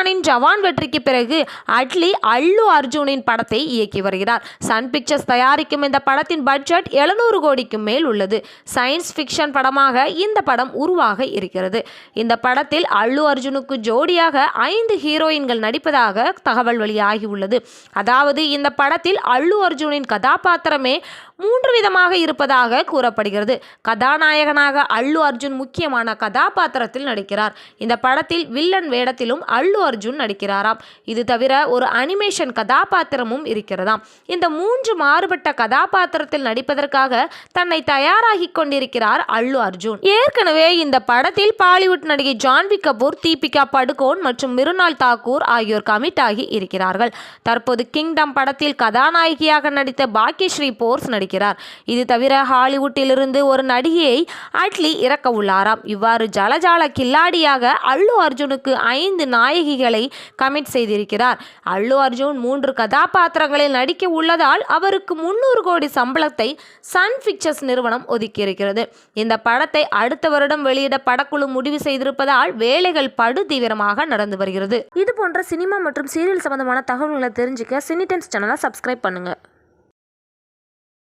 கானின் ஜவான் வெற்றிக்கு பிறகு அட்லி அல்லு அர்ஜுனின் படத்தை இயக்கி வருகிறார். சன் பிக்சர்ஸ் தயாரிக்கும் இந்த படத்தின் பட்ஜெட் எழுநூறு கோடிக்கு மேல் உள்ளது. சயின்ஸ் ஃபிக்ஷன் படமாக இந்த படம் உருவாக இருக்கிறது. இந்த படத்தில் அல்லு அர்ஜுனுக்கு ஜோடியாக ஐந்து ஹீரோயின்கள் நடிப்பதாக தகவல் வெளியாகி உள்ளது. அதாவது இந்த படத்தில் அல்லு அர்ஜுனின் கதாபாத்திரமே மூன்று விதமாக இருப்பதாக கூறப்படுகிறது. கதாநாயகனாக அல்லு அர்ஜுன் முக்கியமான கதாபாத்திரத்தில் நடிக்கிறார். இந்த படத்தில் வில்லன் வேடத்திலும் அல்லு அர்ஜுன் நடிக்கிறாராம். இது தவிர ஒரு அனிமேஷன் கதாபாத்திரமும் இருக்கிறதாம். இந்த மூன்று மாறுபட்ட கதாபாத்திரத்தில் நடிப்பதற்காக தன்னை தயாராகி கொண்டிருக்கிறார் அல்லு அர்ஜுன். ஏற்கனவே இந்த படத்தில் பாலிவுட் நடிகை ஜான்வி கபூர் தீபிகா படுகோன் மற்றும் மிருனால் தாக்கூர் ஆகியோர் கமிட் ஆகி இருக்கிறார்கள். தற்போது கிங்டம் படத்தில் கதாநாயகியாக நடித்த பாக்கியஸ்ரீ போர்ஸ் நடிக்கிறார் இது தவிர ஹாலிவுட்டிலிருந்து ஒரு நடிகையை அட்லி இறக்க உள்ளாராம். இவ்வாறு ஜலஜால கில்லாடியாக அல்லு அர்ஜுனுக்கு ஐந்து நாயகிகளை கமிட் செய்திருக்கிறார். அல்லு அர்ஜுன் மூன்று கதாபாத்திரங்களில் நடிக்க உள்ளதால் அவருக்கு முன்னூறு கோடி சம்பளத்தை சன் பிக்சர்ஸ் நிறுவனம் ஒதுக்கியிருக்கிறது. இந்த படத்தை அடுத்த வருடம் வெளியிட படக்குழு முடிவு செய்திருப்பதால் வேலைகள் படு தீவிரமாக நடந்து வருகிறது. இது போன்ற சினிமா மற்றும் சீரியல் சம்பந்தமான தகவல்களை தெரிஞ்சுக்க சினி டைம்ஸ் சேனலை சப்ஸ்கிரைப் பண்ணுங்க.